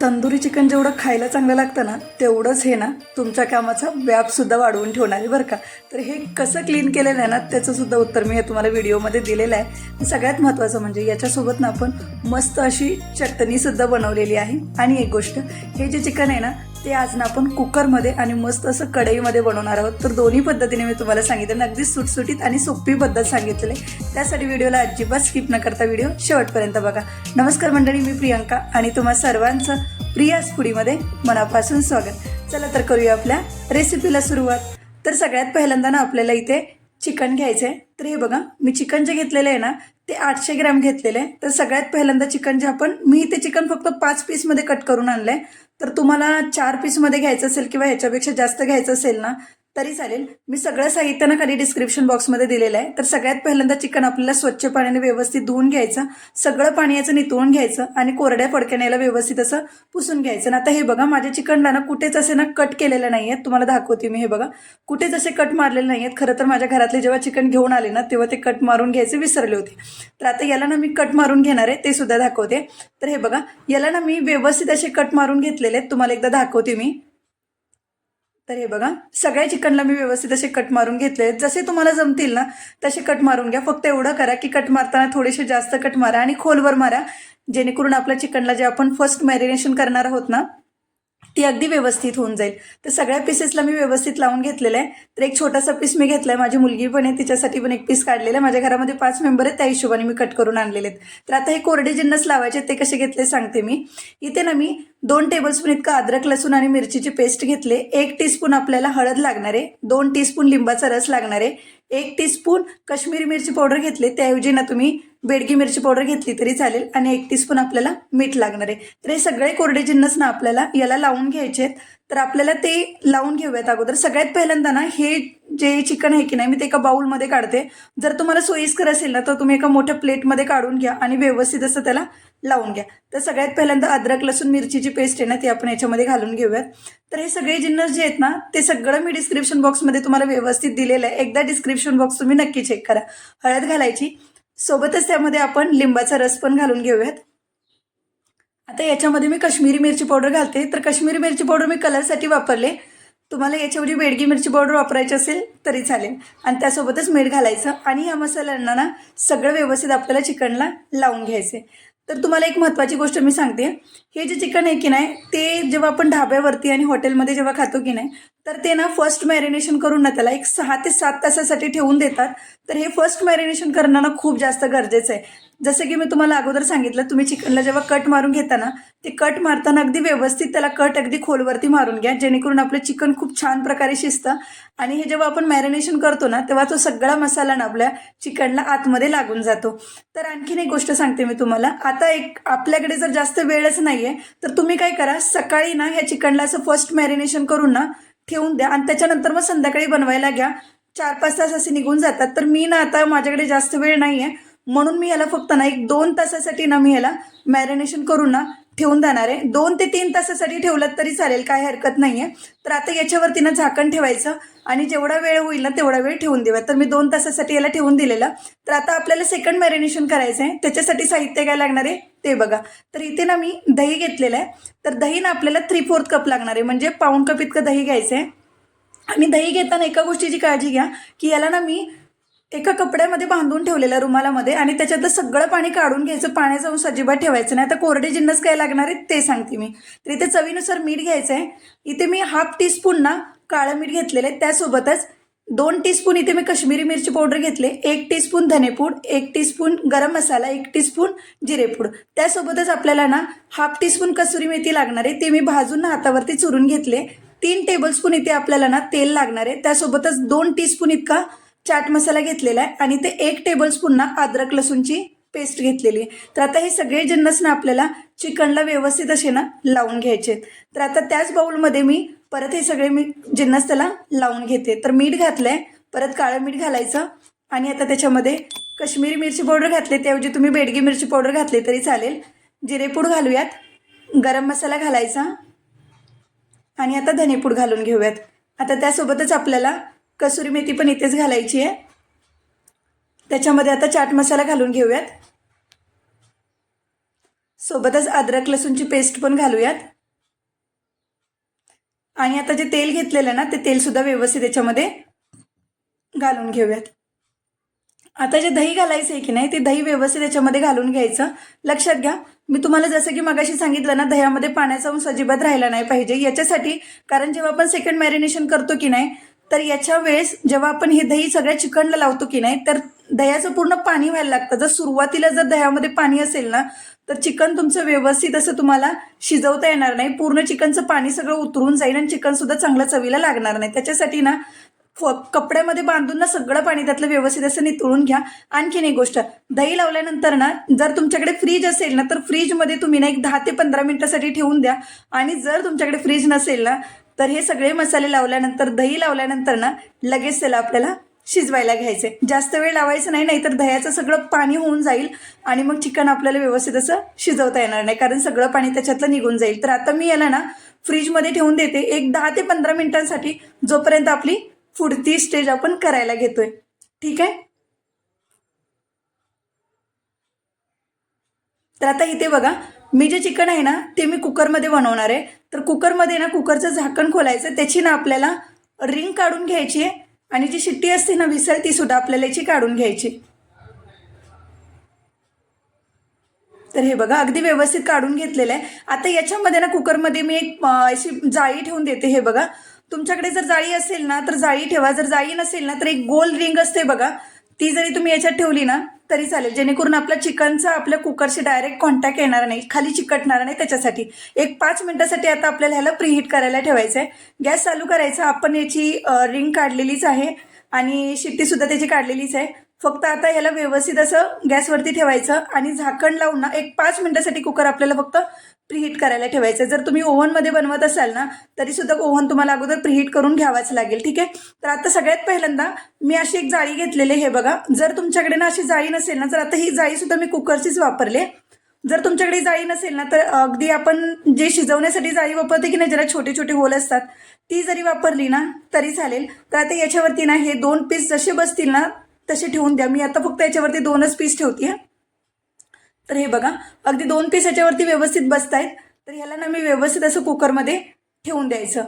Tandoori chicken जेवढं खायला चांगलं लागतं ना तेवढंच हे ना तुमच्या कामाचा व्यापसुद्धा वाढवून ठेवणार आहे बरं का. तर हे कसं क्लीन केलेलं आहे ना त्याचंसुद्धा उत्तर मी हे तुम्हाला व्हिडिओमध्ये दिलेलं आहे. सगळ्यात महत्त्वाचं म्हणजे याच्यासोबत ना आपण मस्त अशी चटणीसुद्धा बनवलेली आहे. आणि एक गोष्ट हे जे चिकन आहे ना ते आज ना आपण कुकरमध्ये आणि मस्त असं कढईमध्ये बनवणार आहोत. तर दोन्ही पद्धतीने मी तुम्हाला सांगितलं अगदी सुटसुटीत आणि सोपी पद्धत सांगितलेली त्यासाठी व्हिडिओला अजिबात स्किप न करता व्हिडिओ शेवटपर्यंत बघा. नमस्कार मंडळी मी प्रियंका आणि तुम्हा सर्वांचं प्रियास फुडीमध्ये मनापासून स्वागत. चला तर करूया आपल्या रेसिपीला सुरुवात. तर सगळ्यात पहिल्यांदा ना आपल्याला इथे चिकन घ्यायचं आहे तर हे बघा मी चिकन जे घेतलेलं आहे ना ते आठशे ग्रॅम घेतलेले आहे. तर सगळ्यात पहिल्यांदा चिकन जे आपण मी ते चिकन फक्त पाच पीसमध्ये कट करून आणलं आहे तर तुम्हाला चार पीसमध्ये घ्यायचं असेल किंवा ह्याच्यापेक्षा जास्त घ्यायचं असेल ना तरी चालेल. मी सगळं साहित्य ना खाली डिस्क्रिप्शन बॉक्समध्ये दिलेलं आहे. तर सगळ्यात पहिल्यांदा चिकन आपल्याला स्वच्छ पाण्याने व्यवस्थित धुवून घ्यायचं. सगळं पाणी याचं नितळून घ्यायचं आणि कोरड्या फडक्याने याला व्यवस्थित असं पुसून घ्यायचं. ना आता हे बघा माझ्या चिकनला ना कुठेच असे ना कट केलेलं नाही आहेत तुम्हाला दाखवते मी हे बघा. कुठेच असे कट मारलेले नाही आहेत खरं तर माझ्या घरातले जेव्हा चिकन घेऊन आले ना तेव्हा ते कट मारून घ्यायचे विसरले होते. तर आता याला ना मी कट मारून घेणार आहे ते सुद्धा दाखवते. तर हे बघा याला ना मी व्यवस्थित असे कट मारून घेतलेले आहेत. तुम्हाला एकदा दाखवते मी. तर हे बघा सगळ्या चिकनला मी व्यवस्थित असे कट मारून घेतले. जसे तुम्हाला जमतील ना तसे कट मारून घ्या. फक्त एवढं करा की कट मारताना थोडेसे जास्त कट मारा आणि खोलवर मारा. जेणेकरून आपल्या चिकनला जे आपण फर्स्ट मॅरिनेशन करणार आहोत ना ती अगदी व्यवस्थित होऊन जाईल. तर सगळ्या पीसेसला मी व्यवस्थित लावून घेतलेलं आहे. तर एक छोटासा पीस मी घेतला आहे माझी मुलगी पण आहे तिच्यासाठी पण एक पीस काढलेलं आहे. माझ्या घरामध्ये पाच मेंबर आहेत त्या हिशोबाने मी कट करून आणलेले आहेत. तर आता हे कोरडे जिन्नस लावायचे ते कसे घेतले सांगते मी. इथे ना मी दोन टेबलस्पून इतकं अद्रक लसूण आणि मिरचीची पेस्ट घेतले. एक टीस्पून आपल्याला हळद लागणार आहे. दोन टीस्पून लिंबाचा रस लागणार आहे. एक टीस्पून काश्मीरी मिरची पावडर घेतली. त्याऐवजी ना तुम्ही बेडगी मिरची पावडर घेतली तरी चालेल आणि एक टीस्पून आपल्याला मीठ लागणार आहे. तर हे सगळे कोरडे जिन्नस ना आपल्याला याला लावून घ्यायचे आहेत. तर आपल्याला ते लावून घेऊयात अगोदर. सगळ्यात पहिल्यांदा ना हे जे चिकन आहे की नाही मी ते एका बाउलमध्ये काढते. जर तुम्हाला सोयीस्कर असेल ना तर तुम्ही एका मोठ्या प्लेटमध्ये काढून घ्या आणि व्यवस्थित असं त्याला लावून घ्या. तर सगळ्यात पहिल्यांदा अद्रक लसूण मिरचीची पेस्ट आहे ना ती आपण याच्यामध्ये घालून घेऊयात. तर हे सगळे जिन्नस जे आहेत ना ते सगळं मी डिस्क्रिप्शन बॉक्समध्ये तुम्हाला व्यवस्थित दिलेलं आहे. एकदा डिस्क्रिप्शन बॉक्स तुम्ही नक्की चेक करा. हळद घालायची. सोबतच त्यामध्ये आपण लिंबाचा रस पण घालून घेऊयात. आता याच्यामध्ये मी कश्मीरी मिरची पावडर घालते. तर कश्मीरी मिरची पावडर मी कलरसाठी वापरले. तुम्हाला याच्याऐवजी बेडगी मिरची पावडर वापरायची असेल तरी चालेल. आणि त्यासोबतच मीठ घालायचं. आणि या मसाल्यांना ना सगळं व्यवस्थित आपल्याला चिकनला लावून घ्यायचे तर तुम्हाला एक महत्त्वाची गोष्ट मी सांगते. हे जे चिकन आहे की नाही ते जेव्हा आपण ढाब्यावरती आणि हॉटेलमध्ये जेव्हा खातो की नाही तर ते ना फर्स्ट मॅरिनेशन करून ना त्याला एक सहा ते सात तासासाठी ठेवून देतात. तर हे फर्स्ट मॅरिनेशन करणं ना खूप जास्त गरजेचं आहे. जसं की मी तुम्हाला अगोदर सांगितलं तुम्ही चिकनला जेव्हा कट मारून घेता ना ते कट मारताना अगदी व्यवस्थित त्याला कट अगदी खोलवरती मारून घ्या जेणेकरून आपलं चिकन खूप छान प्रकारे शिजतं. आणि हे जेव्हा आपण मॅरिनेशन करतो ना तेव्हा तो सगळा मसाला ना आपल्या चिकनला आतमध्ये लागून जातो. तर आणखीन एक गोष्ट सांगते मी तुम्हाला. आता एक आपल्याकडे जर जास्त वेळच नाही आहे तर तुम्ही काय करा सकाळी ना ह्या चिकनला असं फर्स्ट मॅरिनेशन करून ना ठेवून द्या. आणि त्याच्यानंतर मग संध्याकाळी बनवायला घ्या. चार पाच तास असे निघून जातात. तर मी ना आता माझ्याकडे जास्त वेळ नाही आहे म्हणून मी याला फक्त ना एक दोन तासासाठी ना मी याला मॅरिनेशन करून ना. ठेवून जाणार आहे. दोन ते तीन तासासाठी ठेवलं तरी चालेल काही हरकत नाही आहे तर आता याच्यावरती ना झाकण ठेवायचं आणि जेवढा वेळ होईल ना तेवढा वेळ ठेवून देऊया. तर मी दोन तासासाठी याला ठेवून दिलेलं. तर आता आपल्याला सेकंड मॅरिनेशन करायचं आहे. त्याच्यासाठी साहित्य काय लागणार आहे? ते बघा. तर इथे ना मी दही घेतलेलं आहे. तर दही ना आपल्याला थ्री फोर्थ कप लागणार आहे. म्हणजे पाऊण कप इतकं दही घ्यायचं आहे. आणि दही घेताना एका गोष्टीची काळजी घ्या की याला ना मी एका कपड्यामध्ये बांधून ठेवलेल्या रुमालामध्ये आणि त्याच्यातलं सगळं पाणी काढून घ्यायचं पाण्याचा अंश अजिबात ठेवायचं नाही. आता कोरडे जिन्नस काय लागणार आहेत ते सांगते मी. तर इथे चवीनुसार मीठ घ्यायचं आहे इथे मी हाफ टीस्पून ना काळं मीठ घेतलेलं आहे. त्यासोबतच दोन टीस्पून इथे मी कश्मीरी मिरची पावडर घेतले. एक टीस्पून धनेपूड एक टीस्पून गरम मसाला एक टीस्पून जिरेपूड त्यासोबतच आपल्याला ना हाफ टीस्पून कसुरी मेथी लागणार आहे. ते मी भाजून ना हातावरती चुरून घेतले. तीन टेबलस्पून इथे आपल्याला ना तेल लागणार आहे. त्यासोबतच दोन टीस्पून इतका चाट मसाला घेतलेला आहे आणि ते एक टेबलस्पून ना अद्रक लसूणची पेस्ट घेतलेली आहे. तर आता हे सगळे जिन्नस ना आपल्याला चिकनला व्यवस्थित असे ना लावून घ्यायचे आहेत. तर आता त्याच बाऊलमध्ये मी परत हे सगळे मी जिन्नस त्याला लावून घेते. तर मीठ घातलं आहे परत काळं मीठ घालायचं आणि आता त्याच्यामध्ये काश्मीरी मिरची पावडर घातली त्याऐवजी तुम्ही बेडगी मिरची पावडर घातली तरी चालेल. जिरेपूड घालूयात गरम मसाला घालायचा आणि आता धनेपूड घालून घेऊयात. आता त्यासोबतच आपल्याला कसुरी मेथी पण इथेच घालायची आहे. त्याच्यामध्ये आता चाट मसाला घालून घेऊयात. सोबतच अद्रक लसूणची पेस्ट पण घालूयात. आणि आता जे तेल घेतलेलं ना ते तेलसुद्धा व्यवस्थित याच्यामध्ये घालून घेऊयात. आता जे दही घालायचं आहे की नाही ते दही व्यवस्थित याच्यामध्ये घालून घ्यायचं. लक्षात घ्या मी तुम्हाला जसं की मगाशी सांगितलं ना दह्यामध्ये पाण्याचा अंश अजिबात राहिला नाही पाहिजे. याच्यासाठी कारण जेव्हा आपण सेकंड मॅरिनेशन करतो की नाही तर याच्या वेळेस जेव्हा आपण हे दही सगळ्या चिकनला लावतो की नाही तर दह्याचं पूर्ण पाणी व्हायला लागतं. जर सुरुवातीला जर दह्यामध्ये पाणी असेल ना तर चिकन तुमचं व्यवस्थित असं तुम्हाला शिजवता येणार नाही. पूर्ण चिकनचं पाणी सगळं उतरून जाईल आणि चिकन सुद्धा चांगलं चवीला लागणार नाही. त्याच्यासाठी ना फ कपड्यामध्ये बांधून ना सगळं पाणी त्यातलं व्यवस्थित असं नितळून घ्या. आणखीन एक गोष्ट दही लावल्यानंतर ना जर तुमच्याकडे फ्रीज असेल ना तर फ्रीजमध्ये तुम्ही ना एक दहा ते पंधरा मिनिटासाठी ठेवून द्या. आणि जर तुमच्याकडे फ्रीज नसेल ना तर हे सगळे मसाले लावल्यानंतर दही लावल्यानंतर ना लगेच त्याला आपल्याला शिजवायला घ्यायचे. जास्त वेळ लावायचं नाही नाहीतर दह्याचं सगळं पाणी होऊन जाईल आणि मग चिकन आपल्याला व्यवस्थित असं शिजवता येणार नाही कारण सगळं पाणी त्याच्यातलं निघून जाईल. तर आता मी याला ना फ्रीजमध्ये ठेवून देते. एक दहा ते पंधरा मिनिटांसाठी जोपर्यंत आपली पुढती स्टेज आपण करायला घेतोय. ठीक आहे? तर आता इथे बघा मी जे चिकन आहे ना ते मी कुकरमध्ये बनवणार आहे. तर कुकरमध्ये ना कुकरचं झाकण खोलायचं त्याची ना आपल्याला रिंग काढून घ्यायची आहे. आणि जी शिट्टी असते ना विसळ ती सुद्धा आपल्याला याची काढून घ्यायची. तर हे बघा अगदी व्यवस्थित काढून घेतलेलं आहे. आता याच्यामध्ये ना कुकरमध्ये मी एक अशी जाळी ठेवून देते हे बघा. तुमच्याकडे जर जाळी असेल ना तर जाळी ठेवा. जर जाळी नसेल ना तर एक गोल रिंग असते बघा. ती जरी तुम्ही याच्यात ठेवली ना तरी चालेल. जेणेकरून आपलं चिकनचा आपल्या कुकरशी डायरेक्ट कॉन्टॅक्ट येणार नाही खाली चिकटणार नाही त्याच्यासाठी. एक पाच मिनिटासाठी आता आपल्याला ह्याला प्रीहीट करायला ठेवायचं आहे गॅस चालू करायचा. आपण याची रिंग काढलेलीच आहे आणि शिट्टीसुद्धा त्याची काढलेलीच आहे. फक्त आता ह्याला व्यवस्थित असं गॅसवरती ठेवायचं आणि झाकण लावून ना एक पाच मिनिटासाठी कुकर आपल्याला फक्त प्रीहीट करायला ठेवायचं. जर तुम्ही ओव्हनमध्ये बनवत असाल ना तरी सुद्धा ओव्हन तुम्हाला अगोदर प्रीहीट करून घ्यावाच लागेल ठीक आहे? तर आता सगळ्यात पहिल्यांदा मी अशी एक जाळी घेतलेली आहे हे बघा. जर तुमच्याकडे ना अशी जाळी नसेल ना तर आता ही जाळी सुद्धा मी कुकरचीच वापरली जर तुमच्याकडे जाळी नसेल ना तर अगदी आपण जे शिजवण्यासाठी जाळी वापरते की नाही ज्याला छोटे छोटे होल असतात ती जरी वापरली ना तरी चालेल. तर आता याच्यावरती ना हे दोन पीस जसे बसतील ना तसे ठेवून द्या. मी आता फक्त याच्यावरती दोनच पीस ठेवते तर हे बघा अगदी दोन पीस याच्यावरती व्यवस्थित बसत आहेत तर ह्याला ना मी व्यवस्थित असं कुकरमध्ये ठेवून द्यायचं.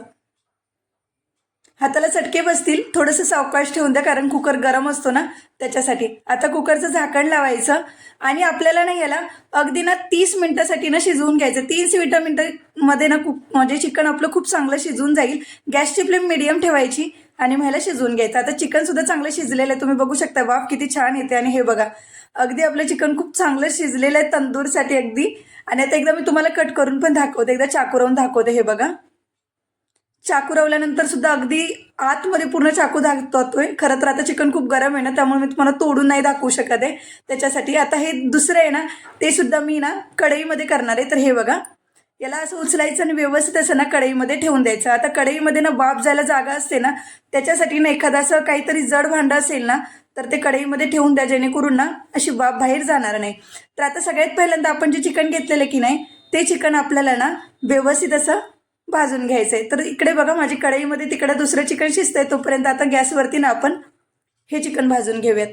हाताला चटके बसतील थोडंसं सावकाश ठेवून द्या कारण कुकर गरम असतो ना त्याच्यासाठी. आता कुकरचं झाकण लावायचं आणि आपल्याला ना याला अगदी ना तीस मिनटासाठी ना शिजवून घ्यायचं. तीस मिनटं मिनटामध्ये ना कुक म्हणजे चिकन आपलं खूप चांगलं शिजून जाईल. गॅसची फ्लेम मिडियम ठेवायची आणि मग ह्याला शिजवून घ्यायचं. आता चिकनसुद्धा चांगलं शिजलेलं आहे. तुम्ही बघू शकता वाफ किती छान येते आणि हे बघा. अगदी आपलं चिकन खूप चांगलं शिजलेलं आहे तंदूरसाठी अगदी. आणि आता एकदा मी तुम्हाला कट करून पण दाखवते. एकदा चाकू राहून दाखवते हे बघा. चाकू रवल्यानंतर सुद्धा अगदी आतमध्ये पूर्ण चाकू दाखवतोय. खरं तर आता चिकन खूप गरम आहे ना त्यामुळे मी तुम्हाला तोडून नाही दाखवू शकत आहे. त्याच्यासाठी आता हे दुसरं आहे ना ते सुद्धा मी ना कढईमध्ये करणार आहे. तर हे बघा याला असं उचलायचं आणि व्यवस्थित असं ना कढईमध्ये ठेवून द्यायचं. आता कढईमध्ये ना बाप जायला जागा असते ना त्याच्यासाठी ना एखादं असं काहीतरी जड भांडं असेल ना तर ते कढईमध्ये ठेवून द्या जेणेकरून ना अशी बाप बाहेर जाणार नाही. तर आता सगळ्यात पहिल्यांदा आपण जे चिकन घेतलेलं की नाही ते चिकन आपल्याला ना व्यवस्थित असं भाजून घ्यायचं आहे तर इकडे बघा माझी कढईमध्ये तिकडे दुसरं चिकन शिजतंय तोपर्यंत आता गॅसवरती ना आपण हे चिकन भाजून घेऊयात.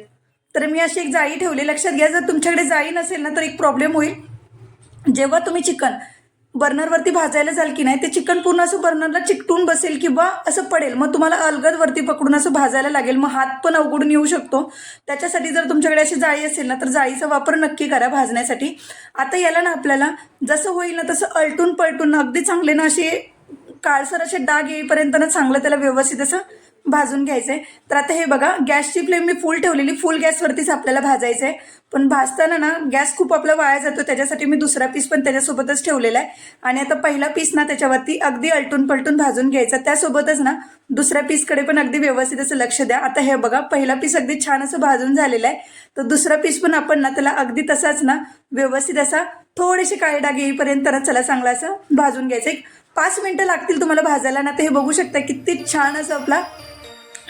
तर मी अशी एक जाळी ठेवली लक्षात घ्या जर तुमच्याकडे जाळी नसेल ना तर एक प्रॉब्लेम होईल. जेव्हा तुम्ही चिकन बर्नरवरती भाजायला जाल की नाही ते चिकन पूर्ण असं बर्नरला चिकटून बसेल किंवा असं पडेल मग तुम्हाला अलगद वरती पकडून असं भाजायला लागेल मग हात पण अवघडून येऊ शकतो. त्याच्यासाठी जर तुमच्याकडे अशी जाळी असेल ना तर जाळीचा वापर नक्की करा भाजण्यासाठी. आता याला ना आपल्याला जसं होईल ना तसं अलटून पलटून अगदी चांगले ना असे काळसर असे डाग येईपर्यंत ना चांगलं त्याला व्यवस्थित असं भाजून घ्यायचं आहे तर आता हे बघा गॅसची फ्लेम मी फुल ठेवलेली फुल गॅसवरतीच आपल्याला भाजायचं आहे पण भाजताना ना गॅस खूप आपला वाया जातो त्याच्यासाठी मी दुसरा पीस पण त्याच्यासोबतच ठेवलेला आहे. आणि आता पहिला पीस ना त्याच्यावरती अगदी अलटून पलटून भाजून घ्यायचा. त्यासोबतच ना दुसऱ्या पीसकडे पण अगदी व्यवस्थित असं लक्ष द्या. आता हे बघा पहिला पीस अगदी छान असं भाजून झालेला आहे. तर दुसरा पीस पण आपण ना त्याला अगदी तसाच ना व्यवस्थित असा थोडेसे काळे डाग येईपर्यंत ना चला चांगला असं भाजून घ्यायचं. पाच मिनटं लागतील तुम्हाला भाजायला. ना ते हे बघू शकता किती छान असं आपला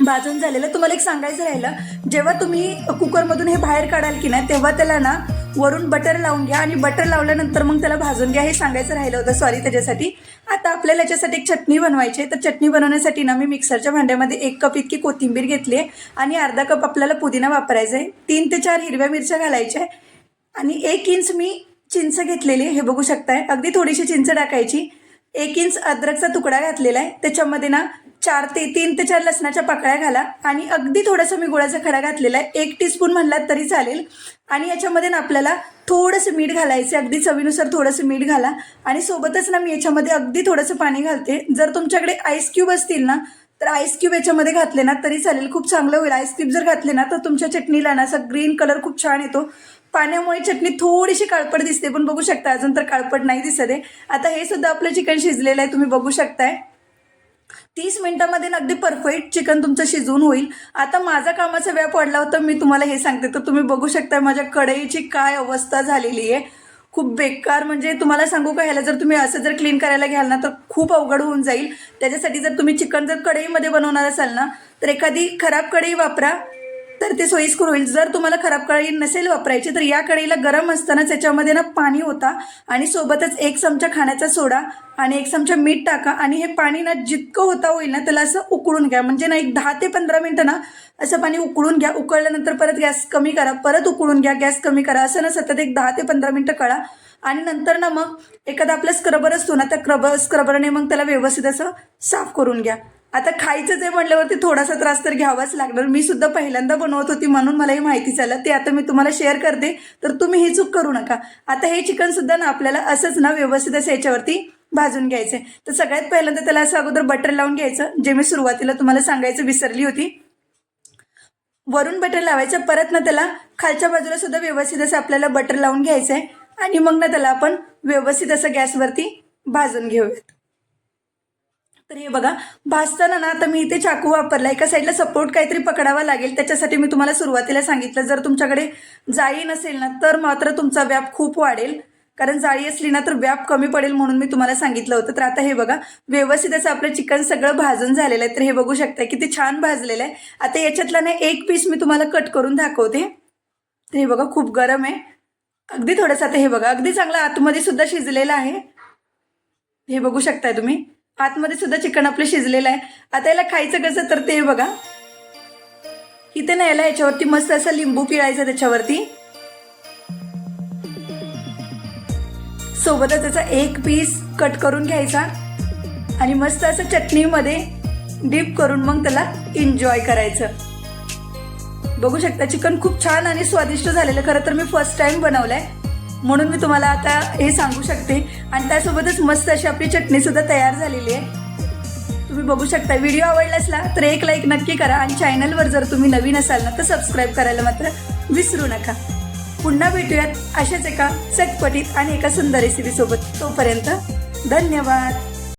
भाजून झालेलं. तुम्हाला एक सांगायचं राहिलं जेव्हा तुम्ही कुकरमधून हे बाहेर काढाल की नाही तेव्हा त्याला ना वरून बटर लावून घ्या आणि बटर लावल्यानंतर मग त्याला भाजून घ्या. हे सांगायचं राहिलं होतं सॉरी त्याच्यासाठी. आता आपल्याला याच्यासाठी एक चटणी बनवायची आहे. तर चटणी बनवण्यासाठी ना मी मिक्सरच्या भांड्यामध्ये एक कप इतकी कोथिंबीर घेतली आहे आणि अर्धा कप आपल्याला पुदिना वापरायचा आहे. तीन ते चार हिरव्या मिरच्या घालायच्या आहे आणि एक इंच मी चिंच घेतलेली हे बघू शकताय. अगदी थोडीशी चिंच टाकायची. एक इंच अद्रकचा तुकडा घातलेला आहे. त्याच्यामध्ये ना चार ते तीन ते चार लसणाच्या पाकळ्या घाला आणि अगदी थोडासा मी गुळाचा खडा घातलेला आहे. एक टीस्पून म्हणला तरी चालेल. आणि याच्यामध्ये ना आपल्याला थोडंसं मीठ घालायचं अगदी चवीनुसार थोडंसं मीठ घाला. आणि सोबतच ना मी याच्यामध्ये अगदी थोडंसं पाणी घालते. जर तुमच्याकडे आईस क्यूब असतील ना तर आईस क्यूब याच्यामध्ये घातले ना तरी चालेल. खूप चांगलं होईल. आईस क्यूब जर घातले ना तर तुमच्या चटणीला ना असा ग्रीन कलर खूप छान येतो. पाण्यामुळे चटणी थोडीशी काळपट दिसते पण बघू शकता अजून तर काळपट नाही दिसत आहे. आता हे सुद्धा आपलं चिकन शिजलेलं आहे तुम्ही बघू शकताय. तीस मिनिटामध्ये ना अगदी परफेक्ट चिकन तुमचं शिजवून होईल. आता माझा कामाचा वेळ पडला होता मी तुम्हाला हे सांगते. तर तुम्ही बघू शकता माझ्या कढईची काय अवस्था झालेली आहे. खूप बेकार म्हणजे तुम्हाला सांगू का ह्याला जर तुम्ही असं जर क्लीन करायला घ्याल ना तर खूप अवघड होऊन जाईल. त्याच्यासाठी जर तुम्ही चिकन जर कढईमध्ये बनवणार असाल ना तर एखादी खराब कढई वापरा. तर ते सोयीस्कर होईल. जर तुम्हाला खराब कढई नसेल वापरायची तर या कढईला गरम असतानाच याच्यामध्ये ना पाणी होता आणि सोबतच एक चमचा खाण्याचा सोडा आणि एक चमचा मीठ टाका आणि हे पाणी ना जितकं होता होईल ना त्याला असं उकळून घ्या. म्हणजे ना एक दहा ते पंधरा मिनटं ना असं पाणी उकळून घ्या. उकळल्यानंतर परत गॅस कमी करा. परत उकळून घ्या गॅस कमी करा. असं ना सतत एक दहा ते पंधरा मिनटं कळा. आणि नंतर ना मग एखादा आपला स्क्रबर असतो ना त्या क्रब स्क्रबरने मग त्याला व्यवस्थित असं साफ करून घ्या. आता खायचं जे म्हटल्यावरती थोडासा त्रास तर घ्यावाच लागणार. मी सुद्धा पहिल्यांदा बनवत होती म्हणून मला ही माहिती झालं. ते आता मी तुम्हाला शेअर करते. तर तुम्ही ही चूक करू नका. आता हे चिकन सुद्धा ना आपल्याला असंच ना व्यवस्थित असं याच्यावरती भाजून घ्यायचं तर सगळ्यात पहिल्यांदा त्याला असं अगोदर बटर लावून घ्यायचं जे मी सुरुवातीला तुम्हाला सांगायचं विसरली होती. वरून बटर लावायचं परत ना त्याला खालच्या बाजूला सुद्धा व्यवस्थित असं आपल्याला बटर लावून घ्यायचं आहे आणि मग ना त्याला आपण व्यवस्थित असं गॅसवरती भाजून घेऊयात. तर हे बघा भाजताना ना आता मी इथे चाकू वापरला एका साईडला सपोर्ट काहीतरी पकडावा लागेल. त्याच्यासाठी मी तुम्हाला सुरुवातीला सांगितलं जर तुमच्याकडे जाळी नसेल ना तर मात्र तुमचा व्याप खूप वाढेल. कारण जाळी असली ना तर व्याप कमी पडेल म्हणून मी तुम्हाला सांगितलं होतं. तर आता हे बघा व्यवस्थित असं आपलं चिकन सगळं भाजून झालेलं आहे. तर हे बघू शकता किती छान भाजलेलं आहे. आता याच्यातला ना एक पीस मी तुम्हाला कट करून दाखवते. तर हे बघा खूप गरम आहे. अगदी थोडंसं आता हे बघा अगदी चांगलं आतमध्ये सुद्धा शिजलेलं आहे. हे बघू शकताय तुम्ही. आतमध्ये सुद्धा चिकन आपलं शिजलेलं आहे. आता याला खायचं कसं तर ते बघा. इथे ना याला याच्यावरती मस्त असा लिंबू पिळायचा त्याच्यावरती. सोबतच त्याचा एक पीस कट करून घ्यायचा. आणि मस्त असं चटणीमध्ये डीप करून मग त्याला एन्जॉय करायचं. बघू शकता चिकन खूप छान आणि स्वादिष्ट झालेलं खरं तर मी फर्स्ट टाइम बनवलंय. म्हणून मी तुम्हाला आता हे सांगू शकते. आणि त्यासोबतच मस्त अशी आपली चटणी सुद्धा तयार झालेली आहे. तुम्ही बघू शकता व्हिडिओ आवडला असला तर एक लाईक नक्की करा आणि चॅनलवर जर तुम्ही नवीन असाल ना तर सबस्क्राईब करायला मात्र विसरू नका. पुन्हा भेटूयात अशाच एका चटपटीत आणि एका सुंदर रेसिपीसोबत तोपर्यंत धन्यवाद.